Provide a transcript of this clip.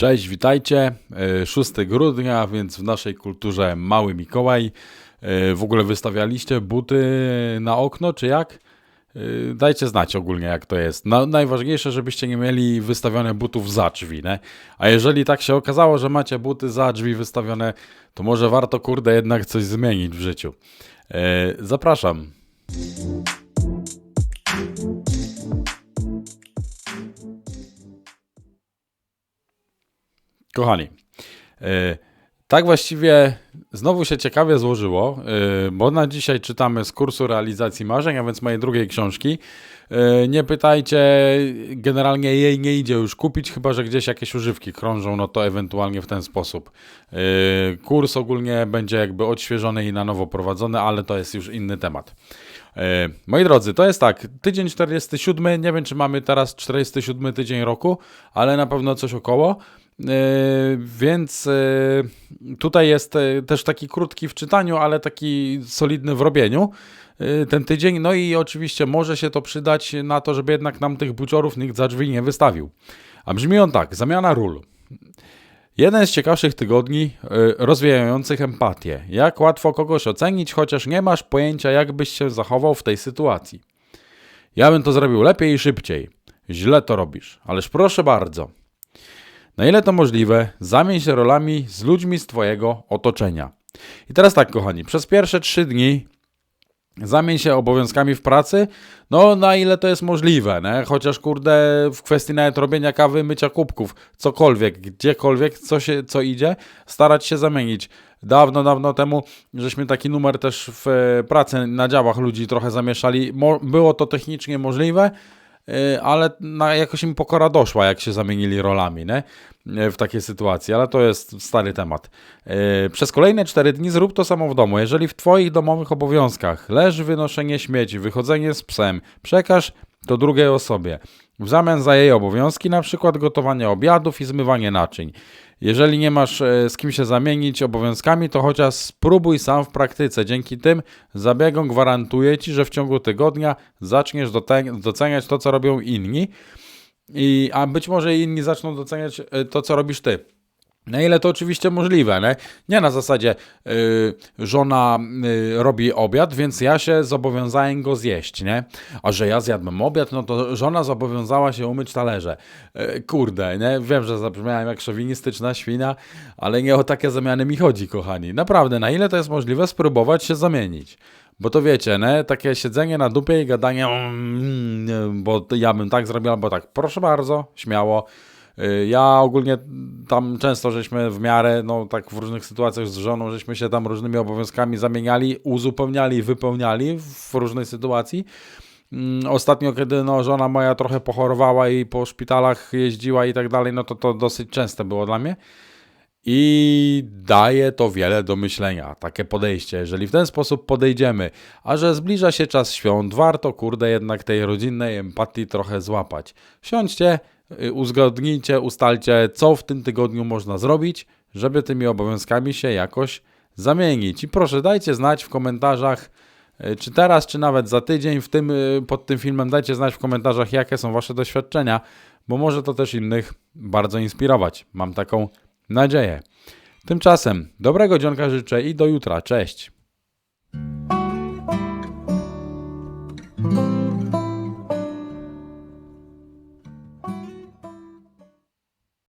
Cześć, witajcie. E, 6 grudnia, więc w naszej kulturze Mały Mikołaj. E, W ogóle wystawialiście buty na okno, czy jak? E, Dajcie znać ogólnie, jak to jest. Na, najważniejsze, żebyście nie mieli wystawione butów za drzwi, ne? A jeżeli tak się okazało, że macie buty za drzwi wystawione, to może warto, kurde, jednak coś zmienić w życiu. E, Zapraszam. Kochani, e, tak właściwie znowu się ciekawie złożyło, e, bo na dzisiaj czytamy z kursu realizacji marzeń, a więc mojej drugiej książki. E, Nie pytajcie, generalnie jej nie idzie już kupić, chyba że gdzieś jakieś używki krążą, no to ewentualnie w ten sposób. Kurs ogólnie będzie jakby odświeżony i na nowo prowadzony, ale to jest już inny temat. Moi drodzy, to jest tak, tydzień 47, nie wiem czy mamy teraz 47 tydzień roku, ale na pewno coś około. E, Więc e, tutaj jest e, też taki krótki w czytaniu, ale taki solidny w robieniu ten tydzień. No i oczywiście może się to przydać na to, żeby jednak nam tych buciorów nikt za drzwi nie wystawił. A brzmi on tak, zamiana ról. Jeden z ciekawszych tygodni rozwijających empatię. Jak łatwo kogoś ocenić, chociaż nie masz pojęcia, jak byś się zachował w tej sytuacji. Ja bym to zrobił lepiej i szybciej. Źle to robisz, ależ proszę bardzo. Na ile to możliwe, zamień się rolami z ludźmi z Twojego otoczenia. I teraz tak, kochani, przez pierwsze trzy dni zamień się obowiązkami w pracy, no na ile to jest możliwe, nie? chociaż kurde w kwestii nawet robienia kawy, mycia kubków, cokolwiek, gdziekolwiek, co, się, co idzie, starać się zamienić. Dawno, dawno temu, żeśmy taki numer też w pracy na działach ludzi trochę zamieszali. Mo, było to technicznie możliwe, ale na, jakoś im pokora doszła, jak się zamienili rolami, nie? E, w takiej sytuacji, ale to jest stary temat. E, Przez kolejne 4 dni zrób to samo w domu. Jeżeli w Twoich domowych obowiązkach leży wynoszenie śmieci, wychodzenie z psem, przekaż to drugiej osobie. W zamian za jej obowiązki, na przykład gotowanie obiadów i zmywanie naczyń. Jeżeli nie masz e, z kim się zamienić obowiązkami, to chociaż spróbuj sam w praktyce. Dzięki tym zabiegom gwarantuję Ci, że w ciągu tygodnia zaczniesz doceniać to, co robią inni. I, a być może inni zaczną doceniać e, to, co robisz ty. Na ile to oczywiście możliwe, nie? Nie na zasadzie y, żona y, robi obiad, więc ja się zobowiązałem go zjeść, nie? A że ja zjadłem obiad, no to żona zobowiązała się umyć talerze. Y, kurde, nie? Wiem, że zabrzmiałem jak szowinistyczna świnia, ale nie o takie zamiany mi chodzi, kochani. Naprawdę, na ile to jest możliwe, spróbować się zamienić. Bo to wiecie, ne? takie siedzenie na dupie i gadanie, mm, bo ja bym tak zrobił, albo tak. Proszę bardzo, śmiało. Ja ogólnie tam często żeśmy w miarę, no tak w różnych sytuacjach z żoną, żeśmy się tam różnymi obowiązkami zamieniali, uzupełniali, wypełniali w różnej sytuacji. Mm, Ostatnio, kiedy no, żona moja trochę pochorowała i po szpitalach jeździła i tak dalej, no to to dosyć częste było dla mnie. I daje to wiele do myślenia, takie podejście. Jeżeli w ten sposób podejdziemy, a że zbliża się czas świąt, warto kurde jednak tej rodzinnej empatii trochę złapać. Siądźcie, uzgodnijcie, ustalcie, co w tym tygodniu można zrobić, żeby tymi obowiązkami się jakoś zamienić. I proszę, dajcie znać w komentarzach, y, czy teraz, czy nawet za tydzień w tym, y, pod tym filmem, dajcie znać w komentarzach, jakie są Wasze doświadczenia, bo może to też innych bardzo inspirować. Mam taką nadzieję. Tymczasem dobrego dzionka życzę i do jutra. Cześć.